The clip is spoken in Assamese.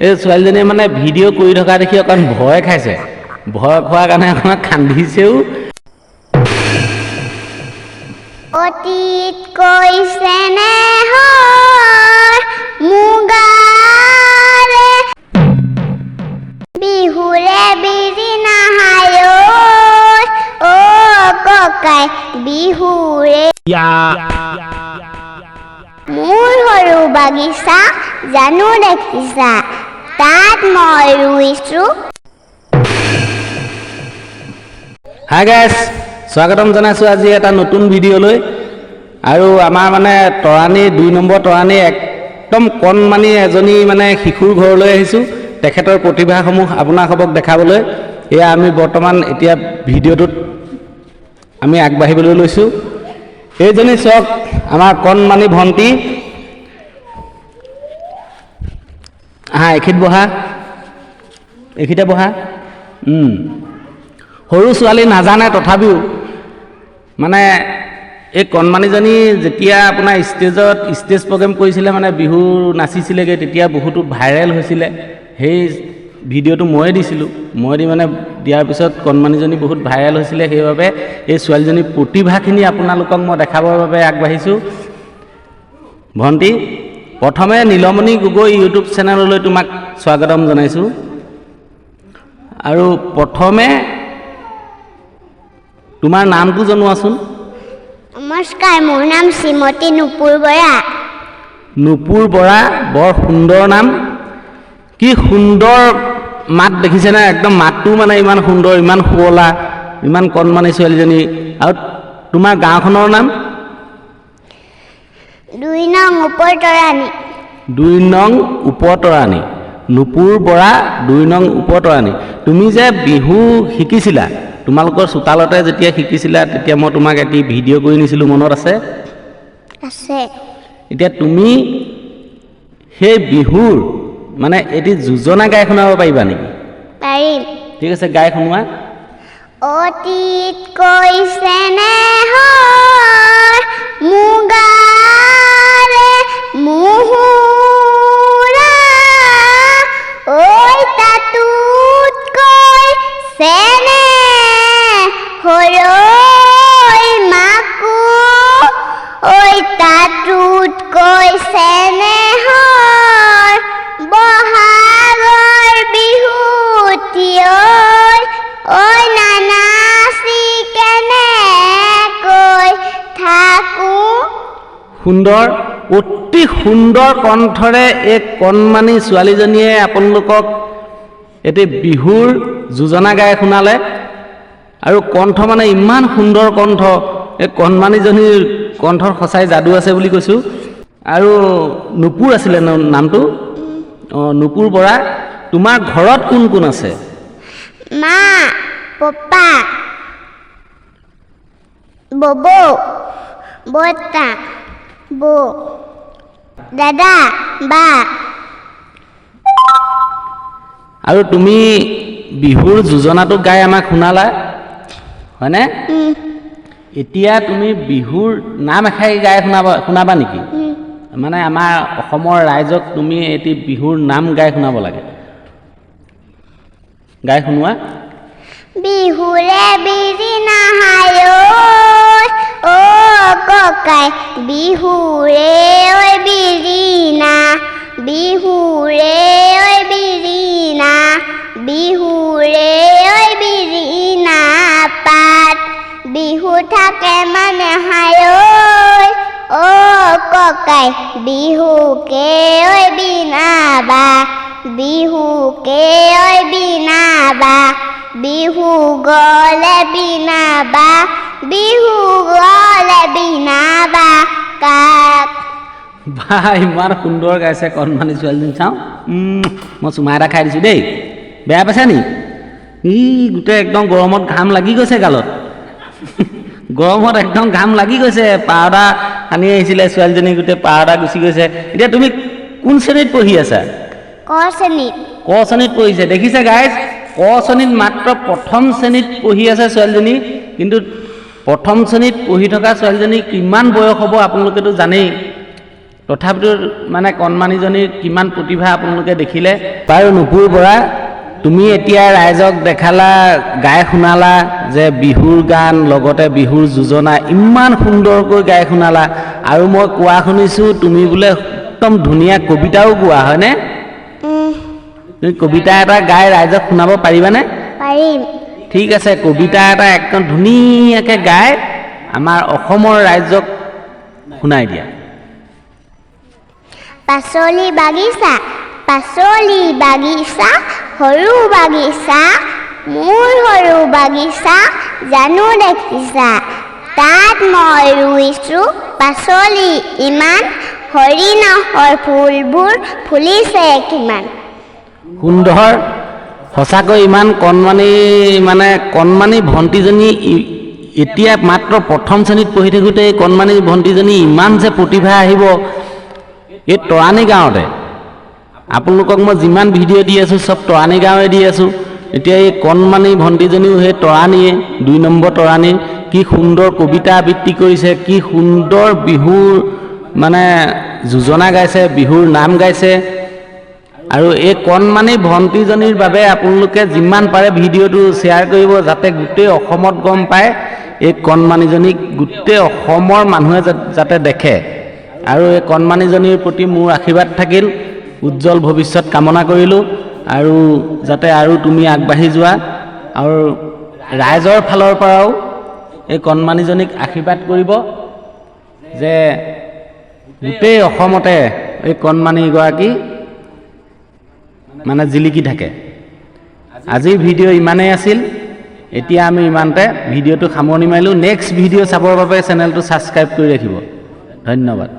এই ছোৱালীজনীয়ে মানে ভিডিঅ' কৰি থকা দেখি অকণ ভয় খাইছে। ভয় খোৱাৰ কাৰণে অকণমান কান্দিছেও। অতীত কৈছে বিহুৰে বিৰি নাহায় অ ককাই বিহুৰে মোৰ সৰু বাগিচা জানো দেখিছা। তাত মই ৰুইছোঁ হাই গাইছ স্বাগতম জনাইছোঁ আজি এটা নতুন ভিডিঅ'লৈ। আৰু আমাৰ মানে তৰাণী দুই নম্বৰ তৰাণী একদম কণমানি এজনী মানে শিশুৰ ঘৰলৈ আহিছোঁ। তেখেতৰ প্ৰতিভাসমূহ আপোনাসবক দেখাবলৈ। এয়া আমি বৰ্তমান এতিয়া ভিডিঅ'টোত আমি আগবাঢ়িবলৈ লৈছোঁ। এইজনী চাওক আমাৰ কণমানি ভণ্টি। এখিত বহা। এইখিতে বহা। সৰু ছোৱালী নাজানে তথাপিও মানে এই কণমানিজনী যেতিয়া আপোনাৰ ষ্টেজত ষ্টেজ প্ৰগ্ৰেম কৰিছিলে মানে বিহু নাচিছিলেগৈ, তেতিয়া বহুতো ভাইৰেল হৈছিলে। সেই ভিডিঅ'টো ময়ে দিছিলোঁ। মই দি মানে দিয়াৰ পিছত কণমানিজনী বহুত ভাইৰেল হৈছিলে। সেইবাবে এই ছোৱালীজনীৰ প্ৰতিভাখিনি আপোনালোকক মই দেখাবৰ বাবে আগবাঢ়িছোঁ। ভণ্টি প্ৰথমে নীলমণি গগৈ ইউটিউব চেনেললৈ তোমাক স্বাগতম জনাইছোঁ। আৰু প্ৰথমে তোমাৰ নামটো জনোৱাচোন। নমস্কাৰ মোৰ নাম শ্ৰীমতী নুপুৰ বৰা। নুপুৰ বৰা বৰ সুন্দৰ নাম। কি সুন্দৰ মাত দেখিছেনে একদম মাতটো মানে ইমান সুন্দৰ ইমান শুৱলা ইমান কণমানি ছোৱালীজনী। আৰু তোমাৰ গাঁওখনৰ নাম? দুই নং ওপৰতৰাণী দুই নং উপতৰাণী নুপুৰ বৰা দুই নং উপতৰাণী তুমি যে বিহু শিকিছিলা তোমালোকৰ চোতালতে যেতিয়া শিকিছিলা তেতিয়া মই তোমাক এটি ভিডিঅ' কৰি নিছিলোঁ মনত আছে? আছে। এতিয়া তুমি সেই বিহুৰ মানে এটি যোজনা গাই শুনাব পাৰিবা নেকি? পাৰিম। ঠিক আছে গাই শুনোৱা। অতীত কৈছে সুন্দৰ অতি সুন্দৰ কণ্ঠৰে এই কণমানি ছোৱালীজনীয়ে আপোনালোকক এটি বিহুৰ যোজনা গাই শুনালে। আৰু কণ্ঠ মানে ইমান সুন্দৰ কণ্ঠ এই কণমানিজনীৰ কণ্ঠৰ সঁচাই যাদু আছে বুলি কৈছোঁ। আৰু নুপুৰ আছিলে নামটো? অঁ নুপুৰ বৰা তোমাৰ ঘৰত কোন কোন আছে? মা পপা বৰ্তা। বৌ দাদা বা আৰু তুমি বিহুৰ যোজনাটো গাই আমাক শুনালা? হয়নে? এতিয়া তুমি বিহুৰ নাম এষাৰি গাই শুনাবা শুনাবা নেকি। মানে আমাৰ অসমৰ ৰাইজক তুমি এটি বিহুৰ নাম গাই শুনাব লাগে। গাই শুনোৱা? বিহুৰে বিৰি নাহায়। অ ককাই বিহুৰে ঐ বিৰিনা বিহুৰে ঐ বিৰিনা বিহুৰে ঐ বিৰিনা পাত। বিহু থাকে মানে হায় অ ককাই বিহুকে ঐ বিনাবা বিহুকে ঐ বিনাবা বিহু গলে বিনাবা। বিহু গলে বিনাবা কাক বা ইমান সুন্দৰ গাইছে কণমানি ছোৱালীজনী চাওঁ। মই চুমা এটা খাই দিছোঁ দেই। বেয়া পাইছা নি? ই গোটেই একদম গৰমত ঘাম লাগি গৈছে গালত। গৰমত একদম ঘাম লাগি গৈছে। পাউডাৰ সানি আহিছিলে ছোৱালীজনী গোটেই পাউডাৰ গুচি গৈছে। এতিয়া তুমি কোন শ্ৰেণীত পঢ়ি আছা? ক শ্ৰেণীত। ক শ্ৰেণীত পঢ়িছে। দেখিছে গাইজ ক শ্ৰেণীত মাত্ৰ প্ৰথম শ্ৰেণীত পঢ়ি আছে ছোৱালীজনী। কিন্তু প্ৰথম শ্ৰেণীত পঢ়ি থকা ছোৱালীজনী কিমান বয়স হ'ব আপোনালোকেতো জানেই। তথাপিতো মানে কণমানিজনীৰ কিমান প্ৰতিভা আপোনালোকে দেখিলে। বাৰু নুপুৰ বৰা তুমি এতিয়া ৰাইজক দেখালা গাই শুনালা যে বিহুৰ গান লগতে বিহুৰ যোজনা ইমান সুন্দৰকৈ গাই শুনালা। আৰু মই কোৱা শুনিছোঁ তুমি বোলে একদম ধুনীয়া কবিতাও গোৱা হয়নে? তুমি কবিতা এটা গাই ৰাইজক শুনাব পাৰিবানে? পাৰিম। ঠিক আছে কবিতা এটা একদম ধুনীয়াকৈ গাই আমাৰ অসমৰ ৰাইজক শুনাই দিয়া। পাচলি বাগিচা পাচলি বাগিচা সৰু বাগিচা মোৰ সৰু বাগিচা জানো দেখিছা। তাত মই ৰুইছোঁ পাচলি ইমান হৰি নহৰ ফুলবোৰ ফুলিছে কিমান। সুন্দৰ। সঁচাকৈ ইমান কণমানি মানে কণমানি ভণ্টিজনী এতিয়া মাত্ৰ প্ৰথম শ্ৰেণীত পঢ়ি থাকোঁতে এই কণমানি ভণ্টিজনী ইমান যে প্ৰতিভা আহিব এই তৰাণী গাঁৱতে। আপোনালোকক মই যিমান ভিডিঅ' দি আছোঁ চব তৰাণী গাঁৱে দি আছোঁ। এতিয়া এই কণমানি ভণ্টিজনীও সেই তৰাণীয়ে দুই নম্বৰ তৰাণীৰ কি সুন্দৰ কবিতা আবৃত্তি কৰিছে কি সুন্দৰ বিহুৰ মানে যোজনা গাইছে বিহুৰ নাম গাইছে। আৰু এই কণমানি ভণ্টিজনীৰ বাবে আপোনালোকে যিমান পাৰে ভিডিঅ'টো শ্বেয়াৰ কৰিব যাতে গোটেই অসমত গম পায় এই কণমানিজনীক গোটেই অসমৰ মানুহে যাতে দেখে। আৰু এই কণমানিজনীৰ প্ৰতি মোৰ আশীৰ্বাদ থাকিল। উজ্জ্বল ভৱিষ্যত কামনা কৰিলোঁ। আৰু যাতে আৰু তুমি আগবাঢ়ি যোৱা। আৰু ৰাইজৰ ফালৰ পৰাও এই কণমানিজনীক আশীৰ্বাদ কৰিব যে গোটেই অসমতে এই কণমানিগৰাকী মানে জিলিকি থাকে। আজিৰ ভিডিঅ' ইমানেই আছিল এতিয়া আমি ইমানতে ভিডিঅ'টো সামৰণি মাৰিলোঁ। নেক্সট ভিডিঅ' চাবৰ বাবে চেনেলটো ছাবস্ক্ৰাইব কৰি ৰাখিব। ধন্যবাদ।